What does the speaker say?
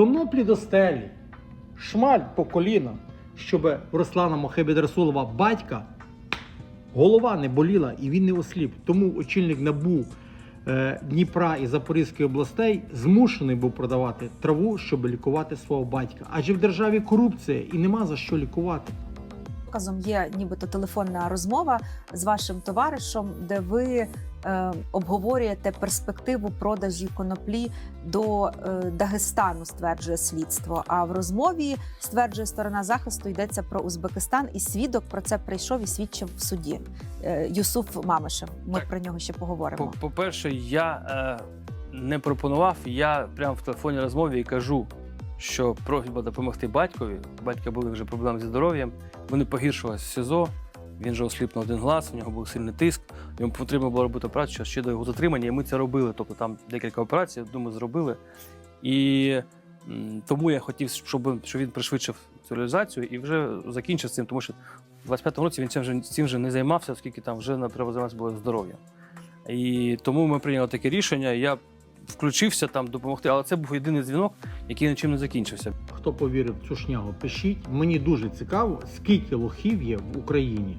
коноплі до стелі, шмаль по коліна, щоб Руслана Мохибідрасулова батька голова не боліла і він не осліп. Тому очільник НАБУ е, Дніпра і Запорізької областей змушений був продавати траву, щоб лікувати свого батька. Адже в державі корупція і нема за що лікувати. Доказом є нібито телефонна розмова з вашим товаришем, де ви е, обговорюєте перспективу продажі коноплі до е, Дагестану, стверджує слідство. А в розмові стверджує сторона захисту йдеться про Узбекистан, і свідок про це прийшов і свідчив в суді. Е, Юсуф Мамишев. Ми Так. про нього ще поговоримо. По- По-перше, я е, не пропонував, я прямо в телефонній розмові і кажу, що просьба допомогти батькові. У батька були вже проблеми зі здоров'ям. Вони погіршилися в СІЗО. Він вже осліп на один глаз, у нього був сильний тиск. Йому потрібно було робити операцію ще до його затримання, і ми це робили. Тобто там декілька операцій, думаю, зробили. І тому я хотів, щоб, щоб він пришвидшив цю реалізацію і вже закінчив з цим, тому що в 25-му році він цим вже, цим вже не займався, оскільки там вже треба було здоров'я. І тому ми прийняли таке рішення. Я включився там допомогти, але це був єдиний дзвінок, який нічим не закінчився. Хто повірив в цю шнягу, пишіть. Мені дуже цікаво, скільки лохів є в Україні.